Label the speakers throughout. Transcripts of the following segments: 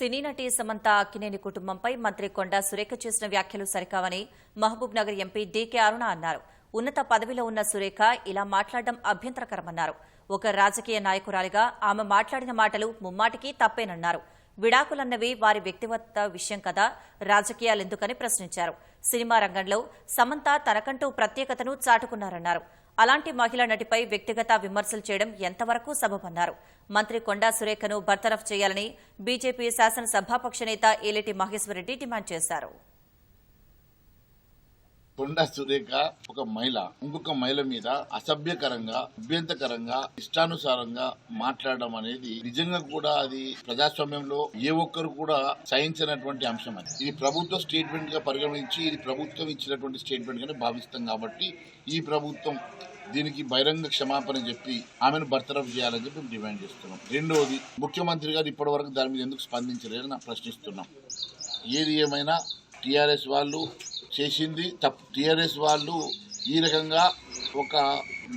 Speaker 1: సినీ నటి సమంత అక్కినేని కుటుంబంపై మంత్రి కొండా సురేఖ చేసిన వ్యాఖ్యలు సరికావని మహబూబ్ నగర్ ఎంపీ డీకే అరుణ అన్నారు. ఉన్నత పదవిలో ఉన్న సురేఖ ఇలా మాట్లాడడం అభ్యంతరకరమన్నారు. ఒక రాజకీయ నాయకురాలిగా ఆమె మాట్లాడిన మాటలు ముమ్మాటికి తప్పేనన్నారు. విడాకులన్నవి వారి వ్యక్తిగత విషయం కదా రాజకీయాలెందుకని ప్రశ్నించారు. సినిమా రంగంలో సమంత తనకంటూ ప్రత్యేకతను చాటుకున్నారన్నారు. అలాంటి మహిళా నటిపై వ్యక్తిగత విమర్శలు చేయడం ఎంతవరకు సబబన్నారు? మంత్రి కొండా సురేఖను బర్తరఫ్ చేయాలని బీజేపీ శాసనసభాపక్ష నేత ఏలేటి మహేశ్వరరెడ్డి డిమాండ్ చేశారు.
Speaker 2: కొండ సురేఖ ఒక మహిళ. ఇంకొక మహిళ మీద అసభ్యకరంగా అభ్యంతకరంగా ఇష్టానుసారంగా మాట్లాడడం అనేది నిజంగా కూడా అది ప్రజాస్వామ్యంలో ఏ ఒక్కరు కూడా సహించినటువంటి అంశం అది. ఇది ప్రభుత్వ స్టేట్మెంట్గా పరిగణించి ఇది ప్రభుత్వం ఇచ్చినటువంటి స్టేట్మెంట్ గానే భావిస్తాం కాబట్టి ఈ ప్రభుత్వం దీనికి బహిరంగ క్షమాపణ చెప్పి ఆమెను బర్తరఫ్ చేయాలని చెప్పి మేము డిమాండ్ చేస్తున్నాం. రెండవది ముఖ్యమంత్రి గారు ఇప్పటి వరకు దాని మీద ఎందుకు స్పందించలేదని ప్రశ్నిస్తున్నాం. ఏది ఏమైనా టీఆర్ఎస్ వాళ్ళు చేసింది. తప్పు టీఆర్ఎస్ వాళ్ళు ఈ రకంగా ఒక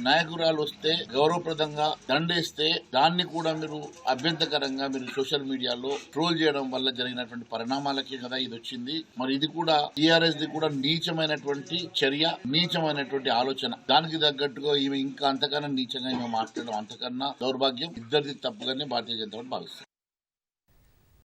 Speaker 2: నాయకురాలు వస్తే గౌరవప్రదంగా దండేస్తే దాన్ని కూడా మీరు అభ్యంతకరంగా మీరు సోషల్ మీడియాలో ట్రోల్ చేయడం వల్ల జరిగినటువంటి పరిణామాలకే కదా ఇది వచ్చింది. మరి ఇది కూడా టీఆర్ఎస్ ది కూడా నీచమైనటువంటి చర్య నీచమైనటువంటి ఆలోచన. దానికి తగ్గట్టుగా ఈమె ఇంకా అంతకన్నా నీచంగా ఈమె మాట్లాడడం అంతకన్నా దౌర్భాగ్యం. ఇద్దరిది తప్పుగానే భారతీయ జనతా పార్టీ భావిస్తుంది.